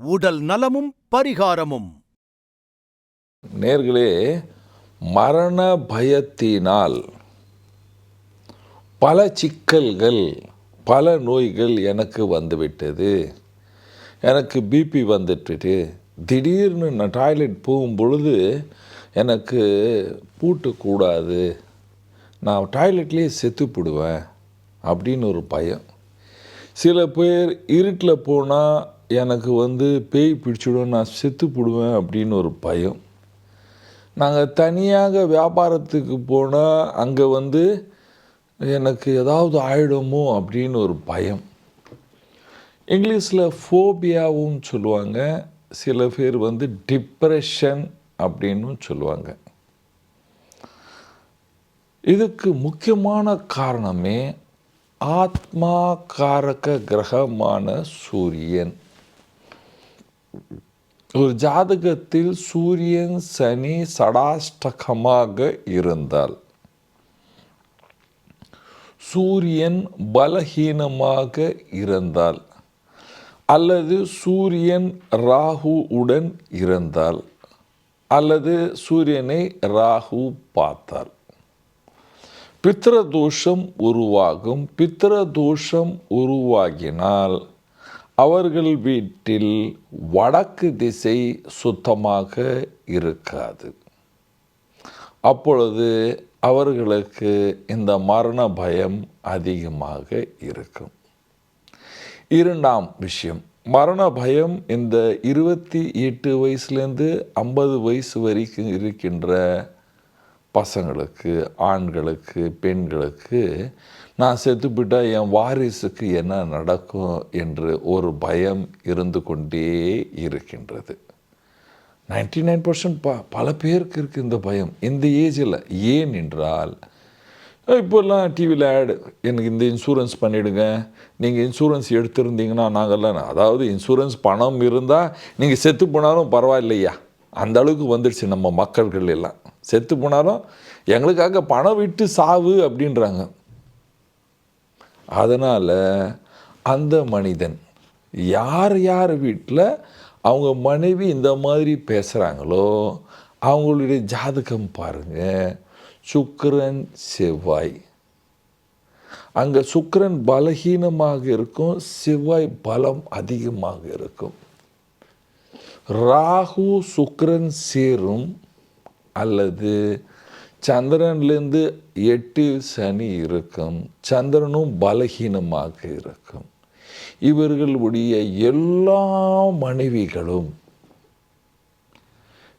உடல் நலமும் பரிகாரமும். நேர்களே மரண பயத்தினால் பல சிக்கல்கள் பல நோய்கள் எனக்கு வந்துவிட்டது. எனக்கு பிபி வந்துட்டுட்டு திடீர்னு நான் டாய்லெட் போகும் பொழுது எனக்கு பூட்டக்கூடாது. நான் டாய்லெட்லேயே செத்துப்பிடுவேன் அப்படின்னு ஒரு பயம். சில பேர் இருட்டில் போனால் எனக்கு வந்து பேய் பிடிச்சிடும் நான் செத்துப்பிடுவேன் அப்படின்னு ஒரு பயம். நாங்கள் தனியாக வியாபாரத்துக்கு போனால் அங்கே வந்து எனக்கு ஏதாவது ஆயிடுமோ அப்படின்னு ஒரு பயம். இங்கிலீஷில் ஃபோபியாவும் சொல்லுவாங்க. சில பேர் வந்து டிப்ரெஷன் அப்படின்னு சொல்லுவாங்க. இதுக்கு முக்கியமான காரணமே ஆத்மா காரக கிரகமான சூரியன். ஒரு ஜாதகத்தில் சூரியன் சனி சடாஷ்டகமாக இருந்தால் சூரியன் பலகீனமாக இருந்தால் அல்லது சூரியன் ராகு உடன் இருந்தால் அல்லது சூரியனை ராகு பார்த்தால். பித்திரதோஷம் உருவாகும். பித்திரதோஷம் உருவாகினால் அவர்கள் வீட்டில் வடக்கு திசை சுத்தமாக இருக்காது. அப்பொழுது அவர்களுக்கு இந்த மரண பயம் அதிகமாக இருக்கும். இரண்டாம் விஷயம் மரண பயம் இந்த இருபத்தி எட்டு வயசுலேருந்து ஐம்பது வயசு வரைக்கும் இருக்கின்ற பசங்களுக்கு ஆண்களுக்கு பெண்களுக்கு நான் செத்துப்பிட்டா என் வாரிசுக்கு என்ன நடக்கும் என்று ஒரு பயம் இருந்து கொண்டே இருக்கின்றது. நைன்டி நைன் பர்சன்ட் ப பல பேருக்கு இருக்குது இந்த பயம். இந்த ஏஜில் ஏன் என்றால் இப்போல்லாம் டிவியில் ஆடு எனக்கு இந்த இன்சூரன்ஸ் பண்ணிவிடுங்க நீங்கள் இன்சூரன்ஸ் எடுத்திருந்தீங்கன்னா நாங்கள்லாம் அதாவது இன்சூரன்ஸ் பணம் இருந்தால் நீங்கள் செத்து போனாலும் பரவாயில்லையா? அந்த அளவுக்கு வந்துடுச்சு நம்ம மக்கள்கள் எல்லாம். செத்து போனாலும் எங்களுக்காக பணம் விட்டு சாவு அப்படின்றாங்க. அதனால் அந்த மனிதன் யார் யார் வீட்டில் அவங்க மனைவி இந்த மாதிரி பேசுகிறாங்களோ அவங்களுடைய ஜாதகம் பாருங்கள் சுக்கரன் செவ்வாய். அங்கே சுக்கரன் பலகீனமாக இருக்கும் செவ்வாய் பலம் அதிகமாக இருக்கும். ராகு சுக்கரன் சேரும் அல்லது சந்திரன்லேருந்து எட்டு சனி இருக்கும். சந்திரனும் பலகீனமாக இருக்கும். இவர்களுடைய எல்லா மனைவிகளும்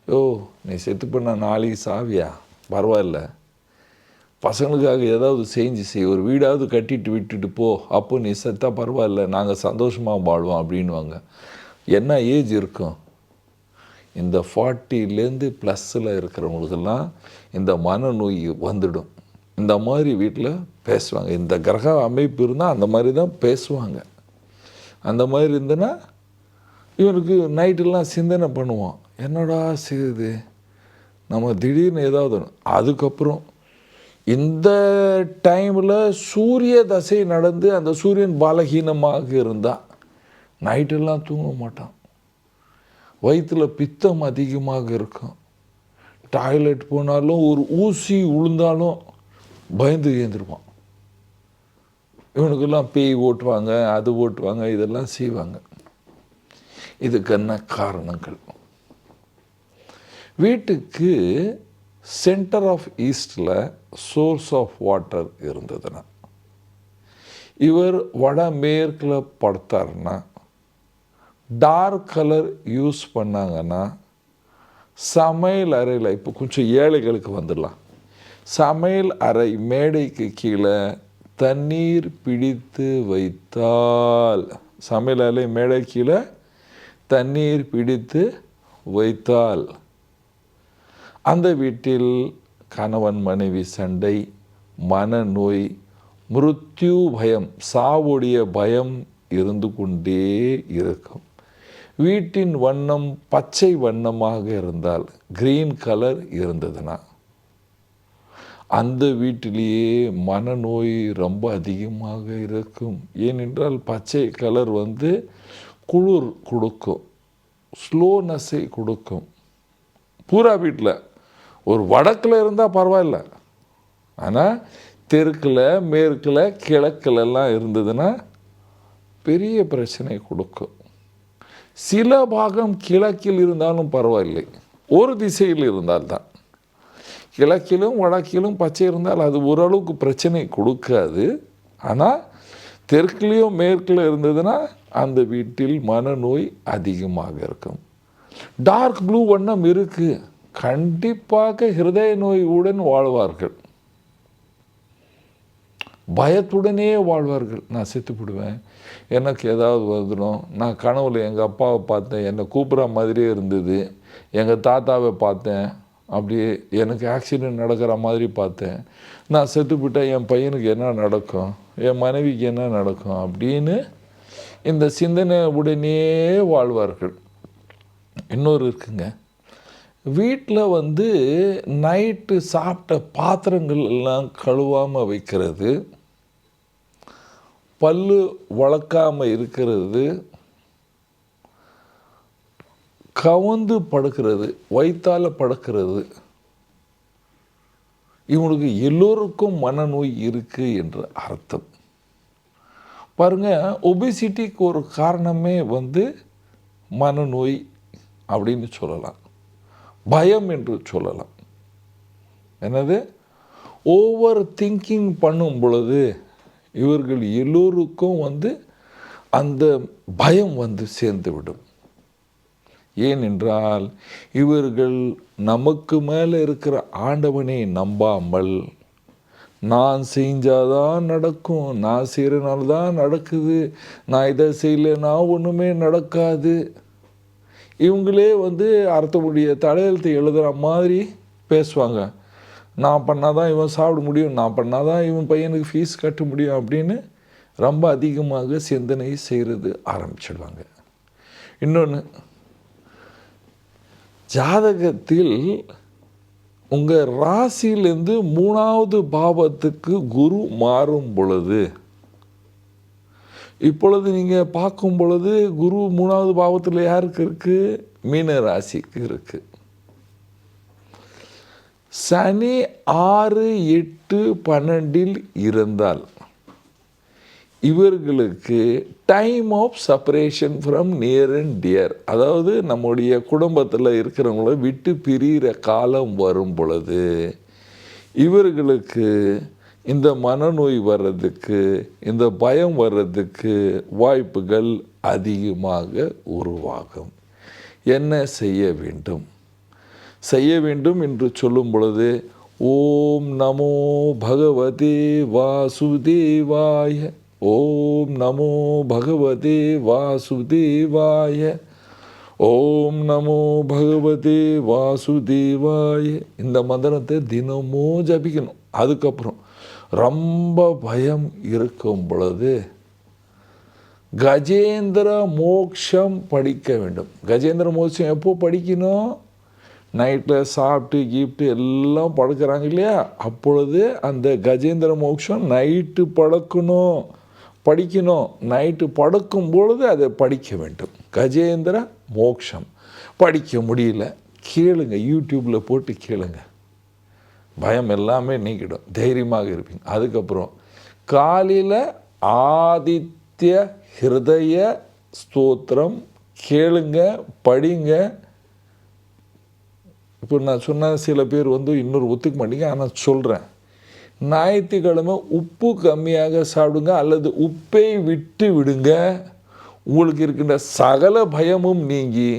ஓ நீ செத்து பண்ண நாளைக்கு சாவியா? பரவாயில்ல. பசங்களுக்காக ஏதாவது செஞ்சு செய். ஒரு வீடாவது கட்டிட்டு விட்டுட்டு போ. அப்போ நீ செத்தா பரவாயில்ல. நாங்கள் சந்தோஷமாக வாழ்வோம் அப்படின்வாங்க என்ன ஏஜ் இருக்கும்? இந்த ஃபார்ட்டிலேருந்து ப்ளஸ்ஸில் இருக்கிறவங்களுக்கெல்லாம் இந்த மனநோய் வந்துடும். இந்த மாதிரி வீட்டில் பேசுவாங்க. இந்த கிரக அமைப்பு இருந்தால் அந்த மாதிரி தான் பேசுவாங்க. அந்த மாதிரி இருந்ததுன்னா இவனுக்கு நைட்டெல்லாம் சிந்தனை பண்ணுவான். என்னடா செய்யுது? நம்ம திடீர்னு ஏதாவது அதுக்கப்புறம் இந்த டைமில் சூரிய தசை நடந்து அந்த சூரியன் பலகீனமாக இருந்தால் நைட்டெல்லாம் தூங்க மாட்டான். வயிற்றில் பித்தம் அதிகமாக இருக்கும். டாய்லெட் போனாலும் ஒரு ஊசி உளுந்தாலும் பயந்து ஏந்திருப்பான் இவனுக்கெல்லாம் பேய் ஓட்டுவாங்க அது ஓட்டுவாங்க இதெல்லாம் செய்வாங்க. இதுக்கு என்ன காரணங்கள்? வீட்டுக்கு சென்டர் ஆஃப் ஈஸ்டில் சோர்ஸ் ஆஃப் வாட்டர் இருந்ததுன்னா இவர் வடமேற்கில் படுத்தாருன்னா டார்க் கலர் யூஸ் பண்ணாங்கன்னா சமையல் அறையில் இப்போ கொஞ்சம் ஏழைகளுக்கு வந்துடலாம். சமையல் அறை மேடைக்கு கீழே தண்ணீர் பிடித்து வைத்தால் சமையல் அறை மேடை கீழே தண்ணீர் பிடித்து வைத்தால் அந்த வீட்டில் கணவன் மனைவி சண்டை மனநோய் மிருத்யு பயம் சாவுடைய பயம் இருந்து கொண்டே இருக்கும். வீட்டின் வண்ணம் பச்சை வண்ணமாக இருந்தால் க்ரீன் கலர் இருந்ததுன்னா அந்த வீட்டிலேயே மனநோய் ரொம்ப அதிகமாக இருக்கும். ஏனென்றால் பச்சை கலர் வந்து குளிர் கொடுக்கும் ஸ்லோனஸை கொடுக்கும். பூரா வீட்டில் ஒரு வடக்கில் இருந்தால் பரவாயில்ல. ஆனால் தெற்கில் மேற்கில் கிழக்கிலெல்லாம் இருந்ததுன்னா பெரிய பிரச்சனை கொடுக்கும். சில பாகம் கிழக்கில் இருந்தாலும் பரவாயில்லை. ஒரு திசையில் இருந்தால்தான். கிழக்கிலும் வடக்கிலும் பச்சை இருந்தால் அது ஓரளவுக்கு பிரச்சனை கொடுக்காது. ஆனால் தெற்குலேயும் மேற்கில் இருந்ததுன்னா அந்த வீட்டில் மனநோய் அதிகமாக இருக்கும். டார்க் ப்ளூ வண்ணம் இருக்குது கண்டிப்பாக ஹிருதய நோயுடன் வாழ்வார்கள். பயத்துடனே வாழ்வார்கள். நான் செத்து எனக்கு ஏதாவது வந்துடும். நான் கனவுல எங்கள் அப்பாவை பார்த்தேன். என்னை கூப்பிட்ற மாதிரியே இருந்தது. எங்கள் தாத்தாவை பார்த்தேன். அப்படியே எனக்கு ஆக்சிடெண்ட் நடக்கிற மாதிரி பார்த்தேன். நான் செத்துப்பிட்டேன். என் பையனுக்கு என்ன நடக்கும்? என் மனைவிக்கு என்ன நடக்கும்? அப்படின்னு இந்த சிந்தனை உடனே வாழ்வார்கள். இன்னொரு இருக்குங்க. வீட்டில் வந்து நைட்டு சாப்பிட்ட பாத்திரங்கள் எல்லாம் கழுவாமல் வைக்கிறது. பல்லு வளர்க்காமல் இருக்கிறது கவுந்து படுக்கிறது வயிற்றால் படுக்கிறது. இவனுக்கு எல்லோருக்கும் மனநோய் இருக்குது என்ற அர்த்தம். பாருங்கள் ஒபிசிட்டிக்கு ஒரு காரணமே வந்து மனநோய் அப்படின்னு சொல்லலாம். பயம் என்று சொல்லலாம். என்னது? ஓவர் திங்கிங் பண்ணும் பொழுது இவர்கள் எல்லோருக்கும் வந்து அந்த பயம் வந்து சேர்ந்துவிடும். ஏனென்றால் இவர்கள் நமக்கு மேலே இருக்கிற ஆண்டவனை நம்பாமல் நான் செஞ்சாதான் நடக்கும் நான் செய்கிறனால தான் நடக்குது நான் இதை செய்யலைன்னா ஒன்றுமே நடக்காது. இவங்களே வந்து அர்த்தமுடைய தலையெழுத்து எழுதுகிற மாதிரி பேசுவாங்க. நான் பண்ணால் தான் இவன் சாப்பிட முடியும் நான் பண்ணால் தான் இவன் பையனுக்கு ஃபீஸ் கட்ட முடியும் அப்படின்னு ரொம்ப அதிகமாக சிந்தனை செய்கிறது ஆரம்பிச்சிடுவாங்க. இன்னொன்று ஜாதகத்தில் உங்கள் ராசியிலேருந்து மூணாவது பாவத்துக்கு குரு மாறும் பொழுது இப்பொழுது நீங்கள் பார்க்கும் பொழுது குரு மூணாவது பாவத்தில் யாருக்கு இருக்குது மீன ராசிக்கு இருக்குது சனி ஆறு எட்டு பன்னெண்டில் இருந்தால் இவர்களுக்கு time of separation from near and dear அதாவது நம்முடைய குடும்பத்தில் இருக்கிறவங்கள விட்டு பிரிகிற காலம் வரும் பொழுது இவர்களுக்கு இந்த மனநோய் வர்றதுக்கு இந்த பயம் வர்றதுக்கு வாய்ப்புகள் அதிகமாக உருவாகும். என்ன செய்ய வேண்டும்? செய்ய வேண்டும் என்று சொல்லும் பொழுது ஓம் நமோ பகவதே வாசுதேவாய ஓம் நமோ பகவதே வாசுதேவாய ஓம் நமோ பகவதே வாசுதேவாய. இந்த மந்திரத்தை தினமும் ஜபிக்கணும். அதுக்கப்புறம் ரொம்ப பயம் இருக்கும் பொழுது கஜேந்திர மோக்ஷம் படிக்க வேண்டும். கஜேந்திர மோட்சம் எப்போ படிக்கணும்? நைட்டில் சாப்பிட்டு கீப்ட்டு எல்லாம் படுக்கிறாங்க இல்லையா? அப்பொழுது அந்த கஜேந்திர மோக்ஷம் நைட்டு படுக்கணும். படிக்கணும். நைட்டு படுக்கும் பொழுது அதை படிக்க வேண்டும். கஜேந்திர மோக்ஷம் படிக்க முடியல. கேளுங்க யூடியூப்பில் போட்டு கேளுங்க. பயம் எல்லாமே நீக்கிடும் தைரியமாக இருப்பீங்க. அதுக்கப்புறம் காலையில் ஆதித்ய ஹிருதய ஸ்தோத்திரம் கேளுங்க படிங்க. இப்போ நான் சொன்ன சில பேர் வந்து இன்னொரு ஒத்துக்க மாட்டீங்க. ஆனால் சொல்கிறேன் ஞாயிற்றுக்கிழமை உப்பு கம்மியாக சாப்பிடுங்க அல்லது உப்பை விட்டு விடுங்க. உங்களுக்கு இருக்கின்ற சகல பயமும் நீங்கி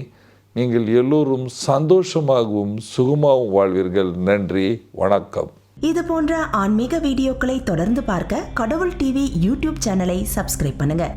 நீங்கள் எல்லோரும் சந்தோஷமாகவும் சுகமாகவும் வாழ்வீர்கள். நன்றி. வணக்கம். இது போன்ற ஆன்மீக வீடியோக்களை தொடர்ந்து பார்க்க கடவுள் டிவி யூடியூப் சேனலை சப்ஸ்கிரைப் பண்ணுங்க.